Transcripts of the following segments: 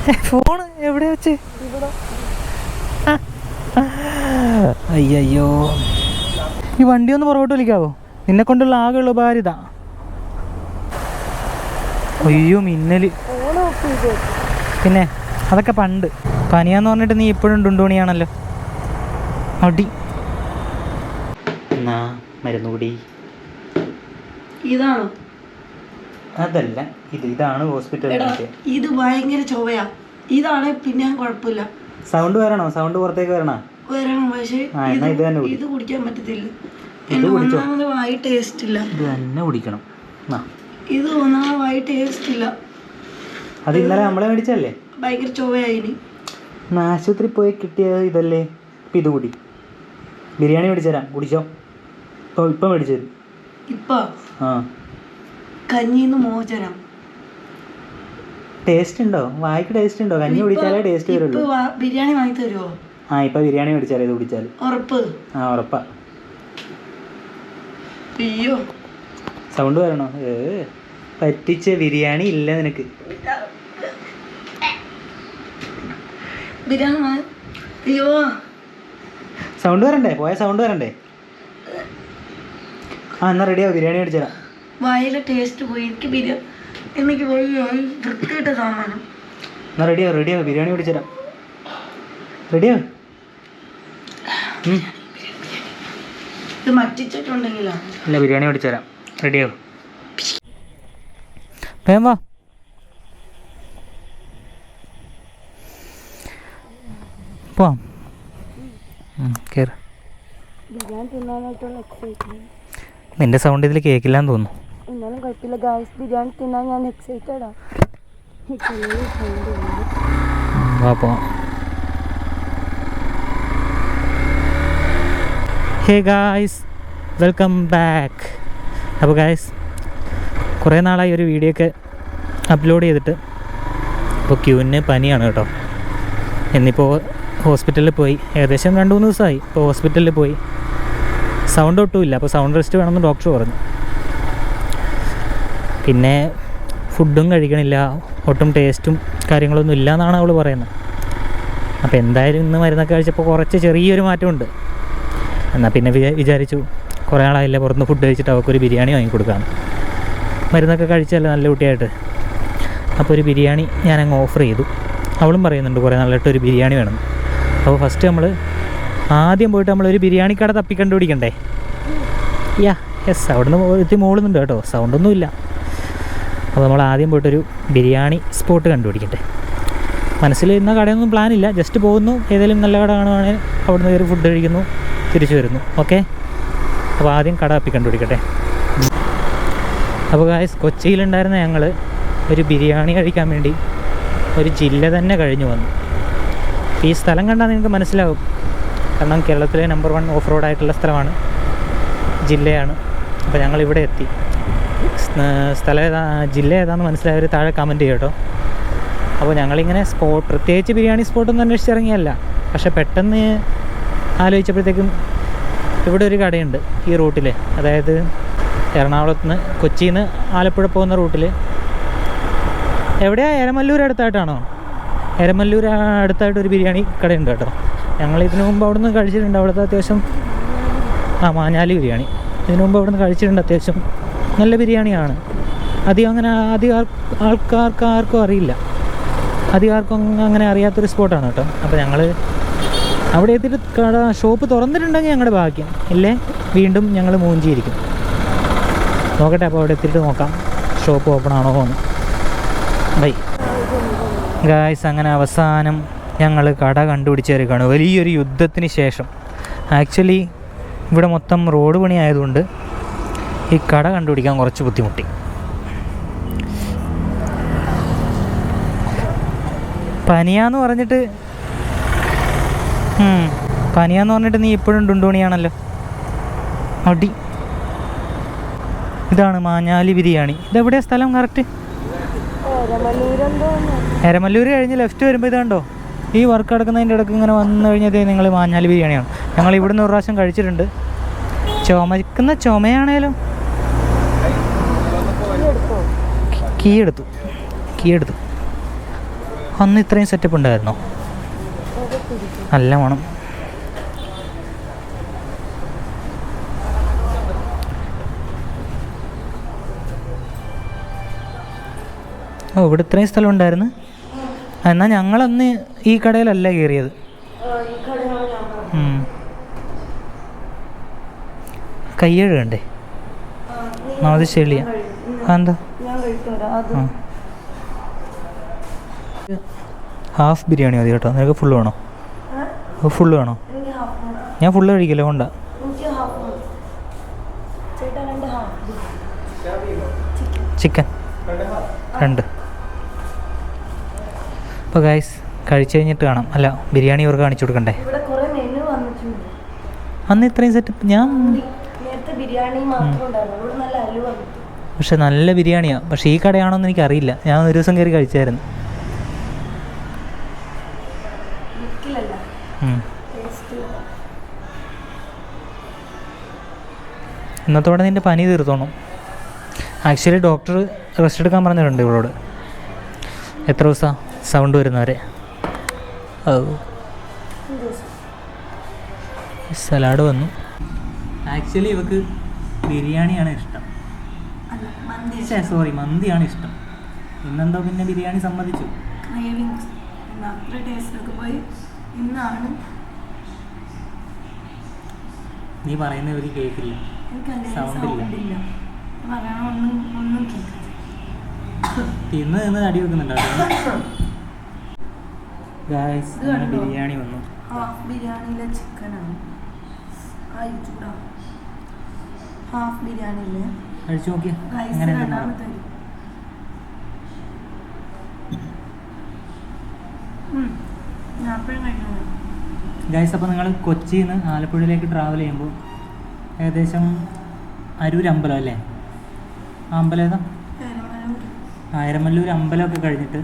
Phone എവിടെ വെച്ച്? അയ്യോ ഈ വണ്ടി ഒന്ന് പുറകോട്ട് വലിക്കാവോ? നിന്നെ കൊണ്ടുള്ള ആകെയുള്ള ഭാര്യത. അയ്യോ മിന്നൽ. പിന്നെ അതൊക്കെ പണ്ട്. പനിയാന്ന് പറഞ്ഞിട്ട് നീ ഇപ്പോഴും ഡുണ്ടുണിയാണല്ലോ അടി. എന്നാ മരുന്നുകൂടി. ഇതാണോ. അതല്ല ഇത് ഇതാണ് ഹോസ്പിറ്റൽ ഹോസ്പിറ്റലിൽ ഇത് ഭയങ്കര ചൊവയാ ഇതാണ് പിന്നെ കുഴപ്പമില്ല. സൗണ്ട് വരണോ? സൗണ്ട് പുറത്തേക്ക് വരണോ? വരണം പക്ഷേ ഇത് കുടിക്കാൻ പറ്റത്തില്ല. ഇത് കുടിച്ചോ. ടേസ്റ്റ് ഇല്ല. ഇത് തന്നെ കുടിക്കണം. ഇത് ഒന്നാമതായി ടേസ്റ്റ് ഇല്ല. അത് ഇന്നലെ നമ്മളെ മേടിച്ചല്ലേ ഭയങ്കര ചൊവ്വയായിന് ഇന്ന് ആശുപത്രി പോയി കിട്ടിയത് ഇതല്ലേ? ഇപ്പം ഇത് കുടി. ബിരിയാണി മേടിച്ചുതരാം കുടിച്ചോ? ഇപ്പോൾ ഇപ്പം മേടിച്ചു തരും. ഇപ്പൊ? ആ. കഞ്ഞിന്ന് മോചനം. ടേസ്റ്റ് ഉണ്ടോ? വായിക്ക് ടേസ്റ്റ് ഉണ്ടോ? കഞ്ഞി കുടിച്ചാലേ ടേസ്റ്റ് വരുള്ളൂ. ബിരിയാണി വാങ്ങി തരുമോ ആ ഇപ്പൊ ബിരിയാണി മേടിച്ചാലേ ഇത് കുടിച്ചാൽ ഉറപ്പ്. ആ ഉറപ്പാ. അയ്യോ. സൗണ്ട് വരണോ? ഏ പറ്റിച്ച ബിരിയാണി ഇല്ല നിനക്ക്. ബിരിയാണി അയ്യോ. സൗണ്ട് വരണ്ടേ? പോയ സൗണ്ട് വരണ്ടേ? ആ എന്നാ റെഡിയാവും ബിരിയാണി മേടിച്ചുതരാം വായിലെ ടേസ്റ്റ് പോയി. എനിക്ക് ബിരിയാണി എനിക്ക് പോയി വൃത്തിയിട്ട സാധനം എന്നാ റെഡിയാ റെഡിയാ ബിരിയാണി മേടിച്ചുതരാം റെഡിയാ ഇത് മറ്റിച്ചിട്ടുണ്ടെങ്കിലോ? ഇല്ല ബിരിയാണി മേടിച്ചുതരാം റെഡിയാവും വേഗം വാ പോവാം. കയറി നിന്റെ സൗണ്ട് ഇതിൽ കേൾക്കില്ലാന്ന് തോന്നുന്നു. എന്നാലും കുഴപ്പമില്ല. ഗായ്സ് ബിരിയാണി തിന്നാൻ ഞാൻ excited hey guys welcome back അപ്പോൾ ഗായ്സ് കുറേ നാളായി ഒരു വീഡിയോ ഒക്കെ അപ്ലോഡ് ചെയ്തിട്ട്. അപ്പോൾ ക്യൂവിന് പനിയാണ് കേട്ടോ. എന്നിപ്പോൾ ഹോസ്പിറ്റലിൽ പോയി. ഏകദേശം രണ്ട് മൂന്ന് ദിവസമായി. ഇപ്പോൾ ഹോസ്പിറ്റലിൽ പോയി. സൗണ്ട് ഒട്ടുമില്ല അപ്പോൾ സൗണ്ട് റെസ്റ്റ് വേണമെന്ന് ഡോക്ടർ പറഞ്ഞു. പിന്നെ ഫുഡും കഴിക്കണില്ല ഒട്ടും ടേസ്റ്റും കാര്യങ്ങളൊന്നും ഇല്ല എന്നാണ് അവൾ പറയുന്നത്. അപ്പോൾ എന്തായാലും ഇന്ന് മരുന്നൊക്കെ കഴിച്ചപ്പോൾ കുറച്ച് ചെറിയൊരു മാറ്റമുണ്ട്. എന്നാൽ പിന്നെ വിചാരിച്ചു കുറേ ആളായില്ല പുറത്തുനിന്ന് ഫുഡ് കഴിച്ചിട്ട് അവൾക്കൊരു ബിരിയാണി വാങ്ങിക്കൊടുക്കാം മരുന്നൊക്കെ കഴിച്ചല്ലേ നല്ല കുട്ടിയായിട്ട്. അപ്പോൾ ഒരു ബിരിയാണി ഞാൻ അങ്ങ് ഓഫർ ചെയ്തു. അവളും പറയുന്നുണ്ട് കുറേ നല്ലിട്ട് ഒരു ബിരിയാണി വേണം. അപ്പോൾ ഫസ്റ്റ് നമ്മൾ ആദ്യം പോയിട്ട് നമ്മളൊരു ബിരിയാണി കട തപ്പി കണ്ടുപിടിക്കണ്ടേ യാ യെസ് അവിടുന്ന് എത്തി മോളുന്നുണ്ട് കേട്ടോ. സൗണ്ടൊന്നുമില്ല അപ്പോൾ നമ്മൾ ആദ്യം പോയിട്ടൊരു ബിരിയാണി സ്പോട്ട് കണ്ടുപിടിക്കട്ടെ. മനസ്സിൽ ഇന്ന കടയൊന്നും പ്ലാൻ ഇല്ല. ജസ്റ്റ് പോകുന്നു. ഏതെങ്കിലും നല്ല കട കാണുവാണെങ്കിൽ അവിടുന്ന് കയറി ഫുഡ് കഴിക്കുന്നു. തിരിച്ചു വരുന്നു. ഓക്കെ അപ്പോൾ ആദ്യം കട അപ്പി കണ്ടുപിടിക്കട്ടെ. അപ്പോൾ ഗായസ് കൊച്ചിയിലുണ്ടായിരുന്ന ഞങ്ങൾ ഒരു ബിരിയാണി കഴിക്കാൻ വേണ്ടി ഒരു ജില്ല തന്നെ കഴിഞ്ഞു വന്നു. ഈ സ്ഥലം കണ്ടാൽ നിങ്ങൾക്ക് മനസ്സിലാവും. കാരണം കേരളത്തിലെ നമ്പർ വൺ ഓഫ് റോഡായിട്ടുള്ള സ്ഥലമാണ് ജില്ലയാണ്. അപ്പോൾ ഞങ്ങളിവിടെ എത്തി. സ്ഥലം ജില്ല ഏതാണെന്ന് മനസ്സിലായവർ താഴെ കമന്റ് ചെയ്യും കേട്ടോ. അപ്പോൾ ഞങ്ങളിങ്ങനെ സ്പോട്ട് പ്രത്യേകിച്ച് ബിരിയാണി സ്പോട്ടൊന്നും അന്വേഷിച്ചിറങ്ങിയല്ല. പക്ഷേ പെട്ടെന്ന് ആലോചിച്ചപ്പോഴത്തേക്കും ഇവിടെ ഒരു കടയുണ്ട് ഈ റൂട്ടിൽ അതായത് എറണാകുളത്ത് നിന്ന് കൊച്ചിയിൽ നിന്ന് ആലപ്പുഴ പോകുന്ന റൂട്ടിൽ എവിടെയാണ് എരമല്ലൂർ അടുത്തായിട്ടാണോ? എരമല്ലൂർ അടുത്തായിട്ട് ഒരു ബിരിയാണി കടയുണ്ട് കേട്ടോ. ഞങ്ങൾ ഇതിനു മുമ്പ് അവിടെ നിന്ന് കഴിച്ചിട്ടുണ്ട്. അവിടുത്തെ അത്യാവശ്യം ആ മാഞ്ഞാലി ബിരിയാണി. ഇതിനു മുമ്പ് അവിടെ നിന്ന് കഴിച്ചിട്ടുണ്ട് അത്യാവശ്യം. നല്ല ബിരിയാണിയാണ്. അധികം അങ്ങനെ അധികം ആൾ- ആൾക്കാർക്ക് ആർക്കും അറിയില്ല. അധികം ആർക്കും അങ്ങ് അങ്ങനെ അറിയാത്തൊരു സ്പോട്ടാണ് കേട്ടോ. അപ്പോൾ ഞങ്ങൾ അവിടെ എത്തിയിട്ട് കട ഷോപ്പ് തുറന്നിട്ടുണ്ടെങ്കിൽ ഞങ്ങളുടെ ഭാഗ്യം. ഇല്ലേ? വീണ്ടും ഞങ്ങൾ മൂഞ്ചിയിരിക്കും. നോക്കട്ടെ അപ്പോൾ അവിടെ എത്തിയിട്ട് നോക്കാം. ഷോപ്പ് ഓപ്പൺ ആണോ എന്ന്. ബൈ. ഗായ്സ് അങ്ങനെ അവസാനം ഞങ്ങൾ കട കണ്ടുപിടിച്ചേക്കാണ് വലിയൊരു യുദ്ധത്തിന് ശേഷം. ആക്ച്വലി ഇവിടെ മൊത്തം റോഡ് പണി ആയതുകൊണ്ട് ഈ കട കണ്ടുപിടിക്കാൻ കുറച്ച് ബുദ്ധിമുട്ടി. പനിയാന്ന് പറഞ്ഞിട്ട് പനിയാന്ന് പറഞ്ഞിട്ട് നീ ഇപ്പോഴും ഡുണ്ടുണിയാണല്ലോ. അടി. ഇതാണ് മാഞ്ഞാലി ബിരിയാണി. ഇതെവിടെയാ സ്ഥലം കറക്റ്റ്? എരമല്ലൂർ കഴിഞ്ഞ് ലെഫ്റ്റ് വരുമ്പോൾ ഇതുണ്ടോ? ഈ വർക്ക് എടുക്കുന്നതിന്റെ ഇടയ്ക്ക് ഇങ്ങനെ വന്നു കഴിഞ്ഞത് നിങ്ങൾ മാഞ്ഞാലി ബിരിയാണിയാണ്. ഞങ്ങൾ ഇവിടുന്ന് ഒരു പ്രാവശ്യം കഴിച്ചിട്ടുണ്ട്. ചുമക്കുന്ന ചുമയാണേലും കീ എടുത്തു കീ എടുത്തു അന്ന് ഇത്രയും സെറ്റപ്പ് ഉണ്ടായിരുന്നോ? നല്ല മണം ഓ ഇവിടെ ഇത്രയും സ്ഥലം ഉണ്ടായിരുന്നു? എന്നാൽ ഞങ്ങളന്ന് ഈ കടയിലല്ല കയറിയത്. കയ്യഴുകണ്ടേ അത് ചെളിയാ എന്താ ഹാഫ് ബിരിയാണി മതി കേട്ടോ. നിനക്ക് ഫുള്ള് വേണോ? ഫുള്ള് വേണോ? ഞാൻ ഫുള്ള് കഴിക്കില്ല കൊണ്ട. ചിക്കൻ രണ്ട് അപ്പോൾ ഗൈസ് കഴിച്ചു കഴിഞ്ഞിട്ട് കാണാം. അല്ല ബിരിയാണി ഇവർക്ക് കാണിച്ചു കൊടുക്കണ്ടേ? അന്ന് ഇത്രയും സെറ്റ് ഞാൻ ബിരിയാണി മാത്രം ഉണ്ടായിരുന്നു. നല്ല അലുവ കിട്ടും പക്ഷെ നല്ല ബിരിയാണിയാണ് പക്ഷെ ഈ കടയാണോന്ന് എനിക്കറിയില്ല. ഞാൻ ഒരു ദിവസം കയറി കഴിച്ചായിരുന്നു. ഇന്നത്തോടെ നിന്റെ പനി തീർത്തോണം. ആക്ച്വലി ഡോക്ടർ റെസ്റ്റ് എടുക്കാൻ പറഞ്ഞിട്ടുണ്ട് ഇവളോട്. എത്ര ദിവസമാണ് സൗണ്ട് വരുന്നവരെ? ഓ സലാഡ് വന്നു. ആക്ച്വലി ഇവക്ക് ബിരിയാണിയാണ് ഇഷ്ടം. സോറി മന്തിയാണ് ഇഷ്ടം. ഇന്നെന്തോ പിന്നെ ബിരിയാണി സമ്മതിച്ചു. ക്രേവിങ്സ് അത്ര ടേസ്റ്റിലൊക്കെ പോയി. ഇന്നാണ്. നീ പറയുന്ന ഒരു കേൾക്കില്ല തിന്ന് തിന്ന് അടി വെക്കുന്നുണ്ടോ ഗായ്സ് ഇത് കണ്ടോ? ബിരിയാണി വന്നു. ഹാഫ് ബിരിയാണിയിലെ ചിക്കനാണ് ഹാഫ് ബിരിയാണിയിലെ കഴിച്ചു എങ്ങനെ കഴിക്കുന്നത് ഗൈസ് അപ്പോൾ നിങ്ങൾ കൊച്ചിയിൽ നിന്ന് ആലപ്പുഴയിലേക്ക് ട്രാവൽ ചെയ്യുമ്പോൾ ഏകദേശം അരൂർ അമ്പലം അല്ലേ? ആ അമ്പലം ഏതാ? ആയിരമല്ലൂർ ആയിരമല്ലൂർ അമ്പലമൊക്കെ കഴിഞ്ഞിട്ട്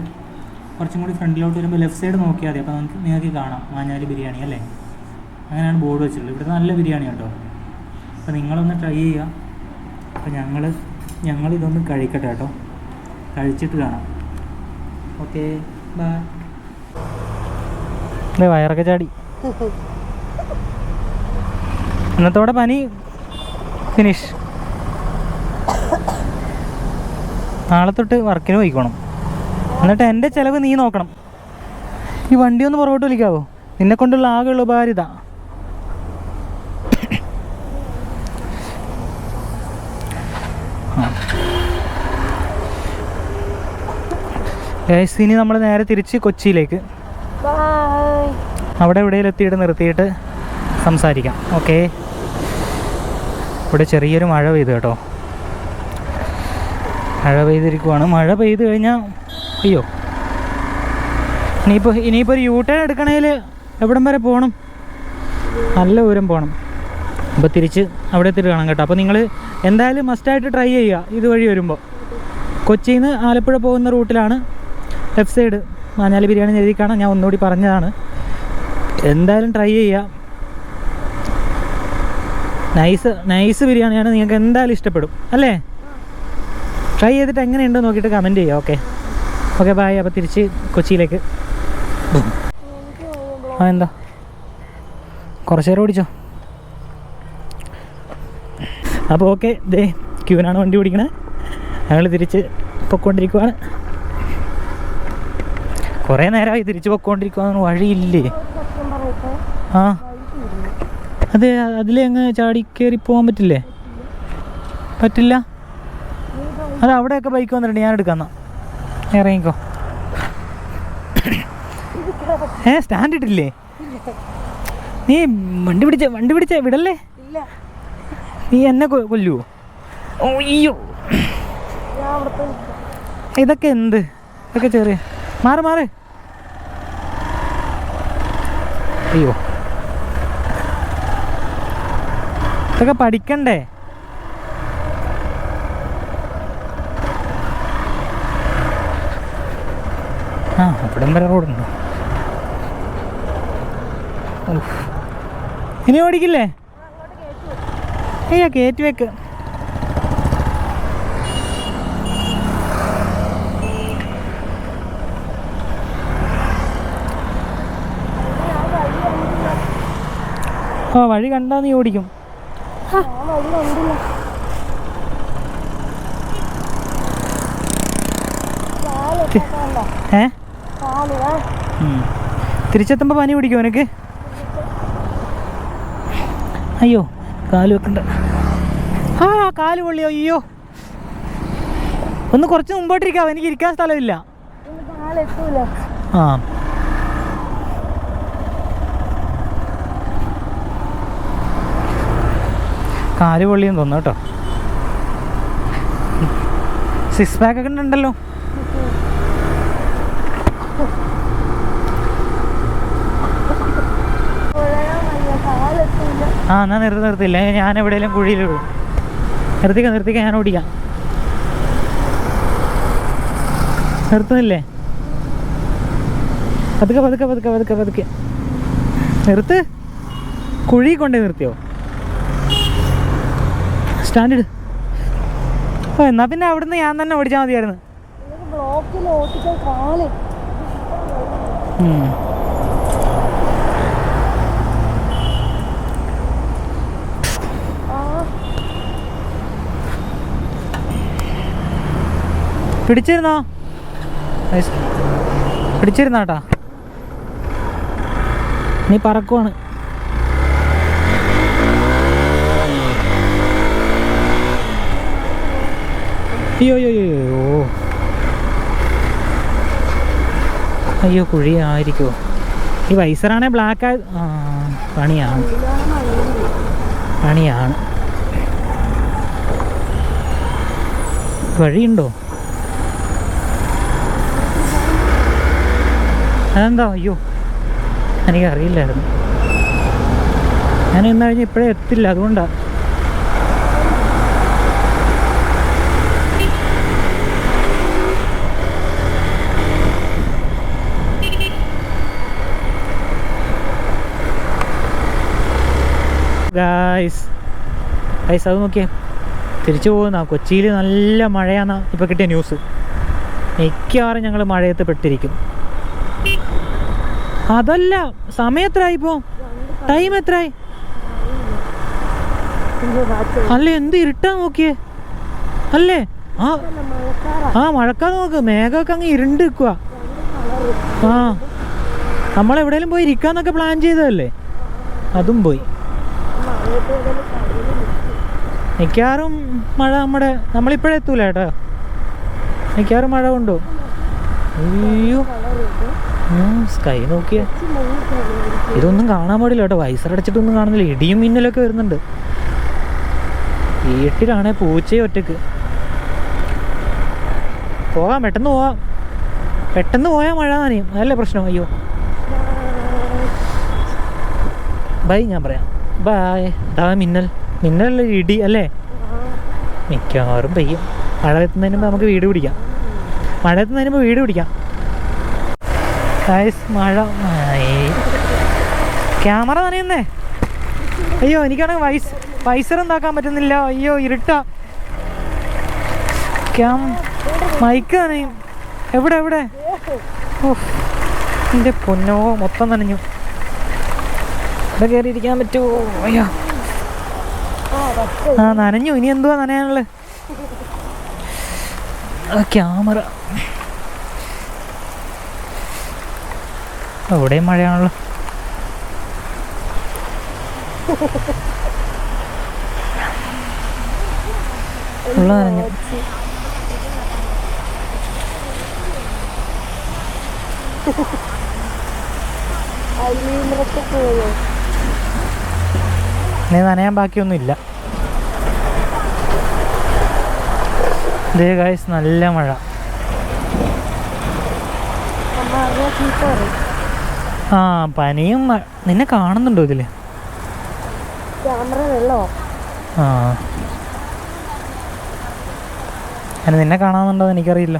കുറച്ചും കൂടി ഫ്രണ്ടിലോട്ട് വരുമ്പോൾ ലെഫ്റ്റ് സൈഡ് നോക്കിയാൽ മതി. അപ്പോൾ നമുക്ക് നിങ്ങൾക്ക് കാണാം. മാഞ്ഞാലി ബിരിയാണി അല്ലേ? അങ്ങനെയാണ് ബോർഡ് വെച്ചിട്ടുള്ളത്. ഇവിടെ നല്ല ബിരിയാണി കേട്ടോ അപ്പോൾ നിങ്ങളൊന്ന് ട്രൈ ചെയ്യുക. അപ്പോൾ ഞങ്ങൾ ഇതൊന്ന് കഴിക്കട്ടെ കേട്ടോ. കഴിച്ചിട്ട് കാണാം. ഓക്കെ ബൈ വയറൊക്കെ ചാടി. ഇന്നത്തോടെ പനി ഫിനിഷ് നാളെ തൊട്ട് വർക്കിന് പോയിക്കോണം. എന്നിട്ട് എന്റെ ചിലവ് നീ നോക്കണം. ഈ വണ്ടി ഒന്ന് പുറകോട്ട് വിളിക്കാവോ നിന്നെ കൊണ്ടുള്ള ആകെയുള്ള ഉപകാരം ഇനി നമ്മൾ നേരെ തിരിച്ച് കൊച്ചിയിലേക്ക്. അവിടെ എവിടെയെങ്കിലും എത്തിയിട്ട് നിർത്തിയിട്ട് സംസാരിക്കാം. ഓക്കെ ഇവിടെ ചെറിയൊരു മഴ പെയ്തു കേട്ടോ. മഴ പെയ്തിരിക്കുവാണ്. മഴ പെയ്തു കഴിഞ്ഞാൽ അയ്യോ. ഇനിയിപ്പോൾ ഇനിയിപ്പോൾ ഒരു യൂട്ടേൺ ടേൺ എടുക്കണേൽ എവിടം വരെ പോകണം നല്ല ദൂരം പോകണം അപ്പോൾ തിരിച്ച് അവിടെ എത്തിയിട്ട് കാണാം കേട്ടോ. അപ്പോൾ നിങ്ങൾ എന്തായാലും മസ്റ്റായിട്ട് ട്രൈ ചെയ്യുക ഇതുവഴി വരുമ്പോൾ കൊച്ചിയിൽ നിന്ന് ആലപ്പുഴ പോകുന്ന റൂട്ടിലാണ്. ലെഫ്റ്റ് സൈഡ് മാഞ്ഞാലി ബിരിയാണി എഴുതി ഞാൻ ഒന്നുകൂടി പറഞ്ഞതാണ്. എന്തായാലും ട്രൈ ചെയ്യുക നൈസ് നൈസ് ബിരിയാണിയാണ്. നിങ്ങൾക്ക് എന്തായാലും ഇഷ്ടപ്പെടും. അല്ലേ? ട്രൈ ചെയ്തിട്ട് എങ്ങനെയുണ്ടോ നോക്കിയിട്ട് കമന്റ് ചെയ്യുക ഓക്കെ ഓക്കെ ബായ് അപ്പോൾ തിരിച്ച് കൊച്ചിയിലേക്ക്. ആ എന്താ? കുറച്ച് നേരം ഓടിച്ചോ? അപ്പോൾ ഓക്കെ ദേ ക്യൂനാണ് വണ്ടി ഓടിക്കണേ. ഞങ്ങൾ തിരിച്ച് പൊക്കോണ്ടിരിക്കുവാണ്. കുറേ നേരമായി തിരിച്ചു പൊക്കോണ്ടിരിക്കുവാന്ന് വഴിയില്ലേ? ആ. അതെ അതിലെ അങ്ങ് ചാടി കയറി പോകാൻ പറ്റില്ലേ? പറ്റില്ല? അത് അവിടെയൊക്കെ ബൈക്ക് വന്നിട്ടുണ്ട് ഞാൻ എടുക്കാം ഇറങ്ങിക്കോ. ഏ സ്റ്റാൻഡ് ഇട്ടില്ലേ? നീ വണ്ടി പിടിച്ച വണ്ടി പിടിച്ച വിടല്ലേ? നീ എന്നെ കൊല്ലുവോ? അയ്യോ. ഇതൊക്കെ എന്ത്? ഇതൊക്കെ ചെറിയ മാറ് മാറ്. അയ്യോ. ഇതൊക്കെ പഠിക്കണ്ടേ? ആ അവിടം വരെ റോഡുണ്ടോ. ഇനി ഓടിക്കില്ലേ? അയ്യാ കയറ്റി വെക്ക്. ആ വഴി കണ്ടാ നീ ഓടിക്കും? ഏ. തിരിച്ചെത്തുമ്പോൾ പനി പിടിക്കും എനിക്ക് അയ്യോ കാൽ വെക്കണ്ട. ആ കാൽ പൊള്ളിയോ അയ്യോ. ഒന്ന് കുറച്ച് മുമ്പോട്ടിരിക്കാവോ? എനിക്ക് ഇരിക്കാൻ സ്ഥലമില്ല. ആ. കാൽ പൊള്ളിയും തോന്നുന്നു കേട്ടോ. സിക്സ് പാക്ക് ഒക്കെ ഉണ്ടല്ലോ. ആ എന്നാ നിർത്തി നിർത്തില്ല? ഞാൻ എവിടെയെങ്കിലും കുഴിയിൽ വിടും നിർത്തിക്ക നിർത്തിക്ക ഞാൻ ഓടിക്കാം. നിർത്തുന്നില്ലേ? പതുക്കെ പതുക്കെ പതുക്കെ പതുക്കെ പതുക്കെ. നിർത്ത്. കുഴി കൊണ്ടേ നിർത്തിയോ? സ്റ്റാൻഡ് ഓ എന്നാ പിന്നെ അവിടുന്ന് ഞാൻ തന്നെ ഓടിച്ചാൽ മതിയായിരുന്നു. പിടിച്ചിരുന്നോ. പിടിച്ചിരുന്നാട്ടാ. നീ പറക്കുവാണ്. അയ്യോ അയ്യോ അയ്യോ അയ്യോ കുഴി ഈ വൈസറാണെ ബ്ലാക്ക് ആയി പണിയാണ്. പണിയാണ്. വഴിയുണ്ടോ? അതെന്താ? അയ്യോ എനിക്കറിയില്ലായിരുന്നു. ഞാൻ ഇന്ന് കഴിഞ്ഞ് ഇപ്പോഴേ എത്തില്ല അതുകൊണ്ടാ ഗായ്സ് ഗൈസ് അത് നോക്കിയേ. തിരിച്ചു പോകുന്ന കൊച്ചിയിൽ നല്ല മഴയാണ് ഇപ്പോൾ കിട്ടിയ ന്യൂസ് മിക്കവാറും ഞങ്ങൾ മഴയത്ത് പെട്ടിരിക്കും. അതല്ല സമയം എത്രയായി ഇപ്പോൾ ടൈം എത്രയായി അല്ലേ എന്ത് ഇരുട്ടാ നോക്കിയേ. അല്ലേ? ആ ആ മഴക്കാർ നോക്ക്. മേഘമൊക്കെ അങ്ങ് ഇരുണ്ട് നിൽക്കുക ആ. നമ്മളെവിടെയെങ്കിലും പോയി ഇരിക്കാന്നൊക്കെ പ്ലാൻ ചെയ്തതല്ലേ? അതും പോയി. മിക്കവാറും മഴ നമ്മുടെ നമ്മളിപ്പോഴേ എത്തൂല കേട്ടോ. മിക്കവാറും മഴ കൊണ്ടു അയ്യോ. സ്കൈ നോക്കിയ. ഇതൊന്നും കാണാൻ പാടില്ല കേട്ടോ. വയസ്സടച്ചിട്ടൊന്നും കാണുന്നില്ല. ഇടിയും മിന്നലൊക്കെ വരുന്നുണ്ട്. വീട്ടിലാണേ പൂച്ച ഒറ്റയ്ക്ക്. പോകാം പെട്ടെന്ന് പോവാം. പെട്ടെന്ന് പോയാൽ മഴ നനയും. അതല്ലേ പ്രശ്നം? അയ്യോ. ബൈ ഞാൻ പറയാം. ബൈ ദാ മിന്നൽ. മിന്നൽ ഇടി അല്ലേ? മിക്കവാറും പെയ്യും. മഴ എത്തുന്നതിന് മുമ്പ് നമുക്ക് വീട് പിടിക്കാം. മഴ എത്തുന്നതിന് മുമ്പ് വീട് പിടിക്കാം. ഗായ്സ് മഴ ക്യാമറ നനയുന്നേ. അയ്യോ എനിക്കാണെങ്കിൽ വൈസ് വൈസർ എന്താക്കാൻ പറ്റുന്നില്ല. അയ്യോ ഇരുട്ട. ക്യാം മൈക്ക് നനയും. എവിടെ എവിടെ? ഓ എന്റെ പൊന്നോ മൊത്തം നനഞ്ഞു. ഇവിടെ കയറിയിരിക്കാൻ പറ്റുമോ അയ്യോ. ആ നനഞ്ഞു. ഇനി എന്തുവാ നനയാനുള്ളത് ക്യാമറ. അവിടെയും മഴയാണല്ലോ. ഉള്ള നനഞ്ഞു. ഇനി നനയാൻ ബാക്കിയൊന്നുമില്ല. ഗായ്സ് നല്ല മഴ. ആ പനിയും നിന്നെ കാണുന്നുണ്ടോ ഇതിൽ? ആ. നിന്നെ കാണാന്നുണ്ടോ എനിക്കറിയില്ല.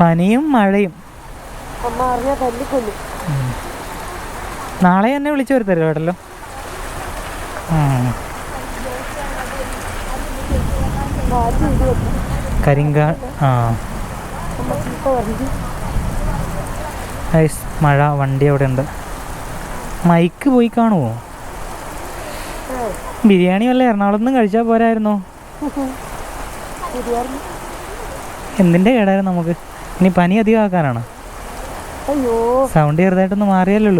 പനിയും മഴയും. അമ്മ അറിഞ്ഞാ തല്ലിക്കൊല്ലും. നാളെ തന്നെ വിളിച്ചു വരുത്തല്ലോ കേട്ടല്ലോ. കരിങ്കാ ആ. ഐസ് മഴ വണ്ടി അവിടെ ഉണ്ട് മൈക്ക് പോയി കാണുമോ ബിരിയാണി വല്ല എറണാകുളം നിന്ന് കഴിച്ചാൽ പോരായിരുന്നോ? എന്തിന്റെ എന്തിന്റെ കേടായിരുന്നു നമുക്ക്? ഇനി പനി അധികം ആക്കാനാണ്? സൗണ്ട് ചെറുതായിട്ടൊന്ന് മാറിയല്ലേ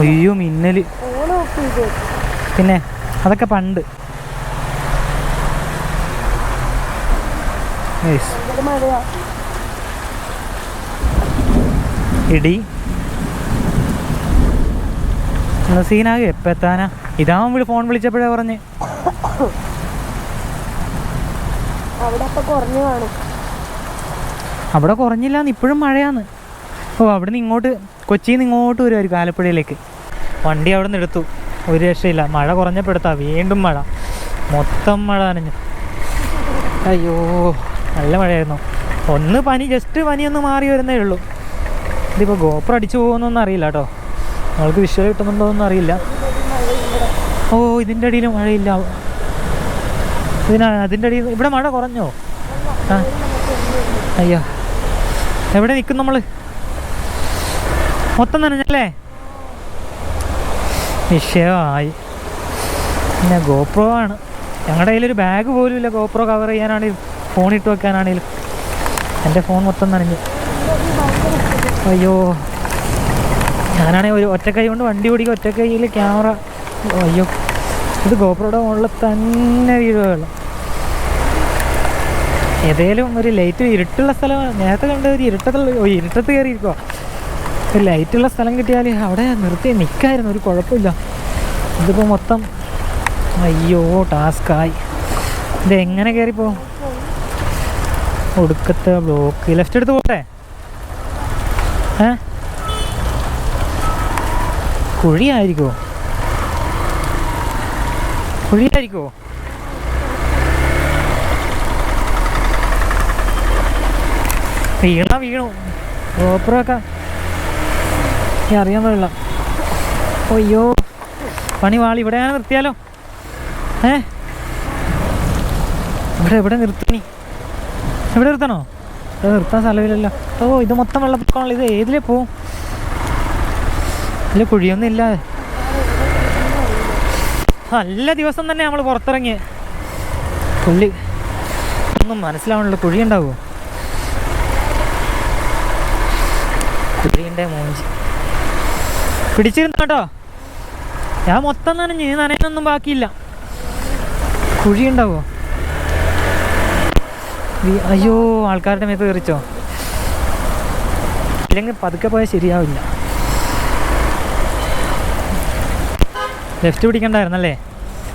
അയ്യോ മിന്നൽ. പിന്നെ അതൊക്കെ പണ്ട്. ഇടി. എന്നാ സീനാകെ? എപ്പോൾ എത്താനാ ഇതാവും വിളി ഫോൺ വിളിച്ചപ്പോഴേ പറഞ്ഞ്. അവിടെ കുറഞ്ഞില്ലാന്ന് ഇപ്പോഴും മഴയാന്ന്. ഓ അവിടെ നിന്ന് ഇങ്ങോട്ട് കൊച്ചിയിൽ നിന്ന് ഇങ്ങോട്ട് വരുമായിരിക്കും ആലപ്പുഴയിലേക്ക്. വണ്ടി അവിടെ നിന്ന് എടുത്തു. ഒരു രക്ഷയില്ല. മഴ കുറഞ്ഞപ്പെടുത്താം വീണ്ടും മഴ. മൊത്തം മഴ നനഞ്ഞു. അയ്യോ നല്ല മഴയായിരുന്നു. ഒന്ന് പനി ജസ്റ്റ് പനി ഒന്ന് മാറി വരുന്നേ ഉള്ളൂ. ഇതിപ്പോൾ ഗോപ്പർ അടിച്ചു പോകുന്നൊന്നും അറിയില്ല കേട്ടോ. നമ്മൾക്ക് കിട്ടുന്നുണ്ടോ എന്നൊന്നും അറിയില്ല. ഓ ഇതിന്റെ അടിയിൽ മഴയില്ല. ഇതിനാ അതിന്റെ അടിയിൽ ഇവിടെ മഴ കുറഞ്ഞോ? ആ. അയ്യോ. എവിടെ നിൽക്കും നമ്മൾ മൊത്തം നനഞ്ഞല്ലേ? വിഷയമായി പിന്നെ ഗോപ്രോ ആണ്. ഞങ്ങളുടെ കയ്യിലൊരു ബാഗ് പോലും ഇല്ല. ഗോപ്രോ കവർ ചെയ്യാനാണെങ്കിലും ഫോൺ ഇട്ട് വെക്കാനാണെങ്കിലും എന്റെ ഫോൺ മൊത്തം നനഞ്ഞു. അയ്യോ. ഞാനാണെങ്കിൽ ഒരു ഒറ്റക്കൈ കൊണ്ട് വണ്ടി ഓടിക്കുക. ഒറ്റക്കൈയിൽ ക്യാമറ അയ്യോ. ഇത് ഗോപ്രോയുടെ മുകളിൽ തന്നെ വീഴുകയുള്ളു ഏതേലും ഒരു ലൈറ്റ് ഇരുട്ടുള്ള സ്ഥലമാണ് നേരത്തെ കണ്ട ഒരു ഇരുട്ടത്തുള്ള ഇരുട്ടത്ത് കയറിയിരിക്കുക ഒരു ലൈറ്റുള്ള സ്ഥലം കിട്ടിയാൽ അവിടെ നിർത്തി നിൽക്കായിരുന്നു ഒരു കുഴപ്പമില്ല. ഇതിപ്പോൾ മൊത്തം അയ്യോ ടാസ്ക്കായി ഇത് എങ്ങനെ കയറിപ്പോ ഒടുക്കത്തെ ബ്ലോക്ക് ലെഫ്റ്റ് എടുത്ത് പോട്ടെ. ഏ? കുഴിയായിരിക്കുമോ കുഴിയായിരിക്കുമോ വീണ വീണു. ഗോപുരമൊക്കെ അറിയാൻ പാടില്ല. അയ്യോ. പണി വാളി ഇവിടെ ഞാൻ നിർത്തിയാലോ? ഏ? ഇവിടെ എവിടെ നിർത്തണി. എവിടെ നിർത്തണോ? ഇവിടെ നിർത്താൻ സ്ഥലമില്ലല്ലോ. ഓ ഇത് മൊത്തം വെള്ളപ്പൊക്കമാണല്ലോ. ഇത് ഏതിലേ പോവും? ഇതിൽ കുഴിയൊന്നും ഇല്ല നല്ല ദിവസം തന്നെ നമ്മൾ പുറത്തിറങ്ങി പുള്ളി ഒന്നും മനസ്സിലാവണല്ലോ. കുഴി ഉണ്ടാവുമോ കുഴിയുടെ മൂഞ്ചി. പിടിച്ചിരുന്നു കേട്ടോ ഞാൻ മൊത്തം നനഞ്ഞ് ഇനി നനയാനൊന്നും ബാക്കിയില്ല. കുഴി ഉണ്ടാവോ അയ്യോ ആൾക്കാരുടെ മേത്ത് കയറിച്ചോ? ഇല്ലെങ്കിൽ പതുക്കെ പോയാൽ ശരിയാവില്ല. ലെഫ്റ്റ് പിടിക്കണ്ടായിരുന്നല്ലേ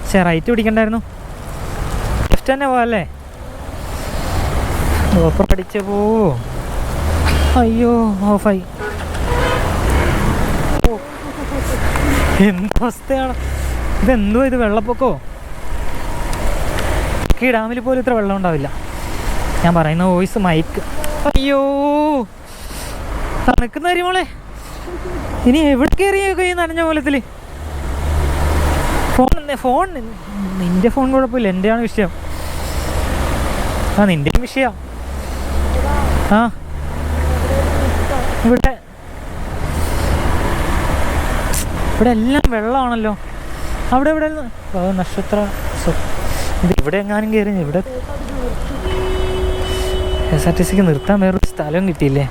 പക്ഷേ റൈറ്റ് പിടിക്കണ്ടായിരുന്നു. ലെഫ്റ്റ് തന്നെ പോവല്ലേ ഓപ്പർ അടിച്ച് പോവോ അയ്യോ ഓഫായി എന്തവസ്ഥയാണ് ഇതെന്തോ ഇത് വെള്ളപ്പൊക്കോ? ഈ ഡാമിൽ പോലും ഇത്ര വെള്ളം ഉണ്ടാവില്ല. ഞാൻ പറയുന്ന വോയിസ് മൈക്ക് അയ്യോ! തണുക്കുന്ന കാര്യമോളെ ഇനി എവിടെ കയറിയൊക്കെ ഈ നനഞ്ഞ പോലത്തിൽ ഫോൺ ഫോൺ നിന്റെ ഫോൺ കുഴപ്പമില്ല എന്റെയാണ് വിഷയം. ആ നിന്റെയും വിഷയ. ആ. ഇവിടെ ഇവിടെ എല്ലാം വെള്ളമാണല്ലോ. അവിടെ ഇവിടെ നക്ഷത്ര ഇവിടെ എങ്ങാനും കയറി ഇവിടെ എസ് ആർ ടി സിക്ക് നിർത്താൻ വേറൊരു സ്ഥലം കിട്ടിയില്ലേ?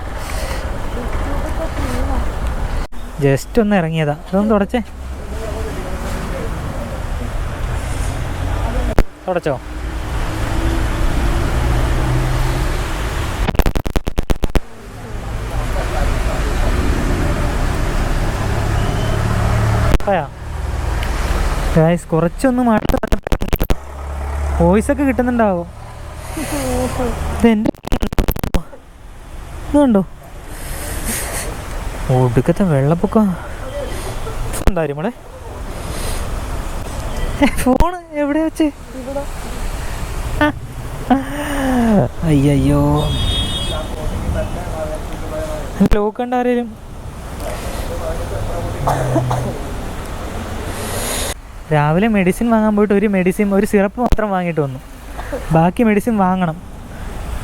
ജസ്റ്റ് ഒന്ന് ഇറങ്ങിയതാ. അതൊന്ന് തുടച്ചേ. തുടച്ചോ? ഗായ്സ് കുറച്ചൊന്ന് മഴ വോയിസ് ഒക്കെ കിട്ടുന്നുണ്ടാവോ? ഇതെന്റെ ഇത് കണ്ടോ? ഒടുക്കത്തെ വെള്ളപ്പൊക്കം. ഫോൺ എവിടെ വെച്ച്? അയ്യോ ലോക്ക് രാവിലെ മെഡിസിൻ വാങ്ങാൻ പോയിട്ട് ഒരു മെഡിസിൻ ഒരു സിറപ്പ് മാത്രം വാങ്ങിയിട്ട് വന്നു. ബാക്കി മെഡിസിൻ വാങ്ങണം.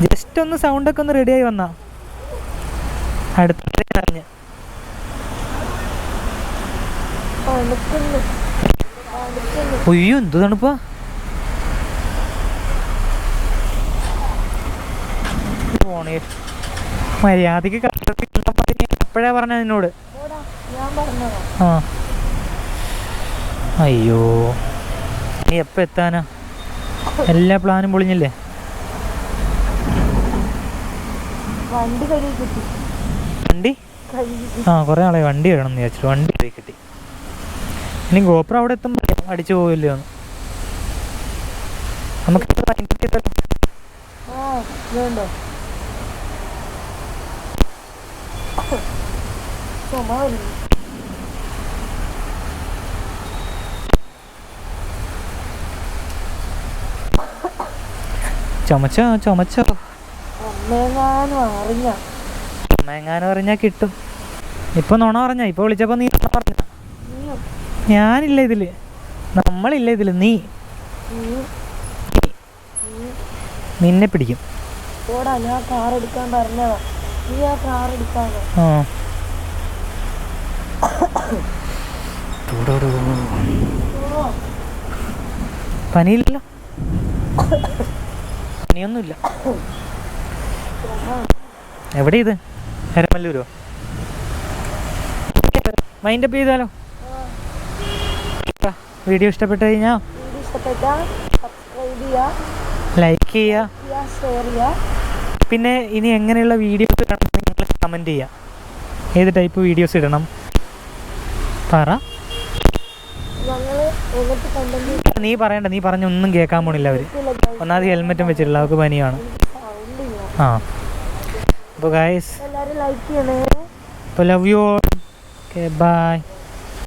ജസ്റ്റ് ഒന്ന് സൗണ്ടൊക്കെ ഒന്ന് റെഡിയായി വന്നാ. അടുത്ത ഒയ്യോ എന്ത് തണുപ്പാ? പോണേ മര്യാദയ്ക്ക് എപ്പോഴാ പറഞ്ഞ നിന്നോട്? ആ. അയ്യോ. നീ എപ്പോൾ എത്താനാ? എല്ലാ പ്ലാനും പൊളിഞ്ഞില്ലേ? വണ്ടി ആ കുറേ ആളെ വണ്ടി വേണം എന്ന് വിചാരിച്ചിട്ട് വണ്ടി പോയി കിട്ടി. ഇനി ഗോപ്ര അവിടെ എത്തുമ്പോൾ അടിച്ചു പോവില്ലോ നമുക്ക് വേണ്ടോ? ചുമച്ചോ? ചുമച്ചോ? അമ്മയെങ്ങാനും അറിഞ്ഞാ? കിട്ടും. ഇപ്പൊ നുണ പറഞ്ഞ? ഇപ്പൊ വിളിച്ചപ്പോ നീ നുണ പറഞ്ഞ? നീയോ? ഞാനില്ല ഇതിൽ. നമ്മളില്ല ഇതിൽ. നീ. നീ. നിന്നെ പിടിക്കും. ഞാൻ കാർ എടുക്കാൻ പറഞ്ഞതാ. നീ ആ കാർ. ഓ പനിയില്ലല്ലോ? പനിയൊന്നുമില്ല എവിടെ ഇത് എരമല്ലൂരോ മൈൻഡപ്പ് ചെയ്താലോ? വീഡിയോ ഇഷ്ടപ്പെട്ട് കഴിഞ്ഞാൽ ചെയ്യുക ലൈക്ക് ചെയ്യുക പിന്നെ ഇനി എങ്ങനെയുള്ള വീഡിയോസ് ഇടണം നിങ്ങൾ കമന്റ് ചെയ്യുക ഏത് ടൈപ്പ് വീഡിയോസ് ഇടണം? പറ. നീ പറയണ്ട നീ പറഞ്ഞൊന്നും കേൾക്കാൻ പോണില്ല അവർ ഒന്നാമത് ഹെൽമെറ്റും വെച്ചിട്ടില്ല അവർക്ക് പനിയാണ്. ആ. അപ്പോൾ ഗായ്സ് എല്ലാവരും ലൈക്ക് ചെയ്യണേ. അപ്പോൾ love you all okay bye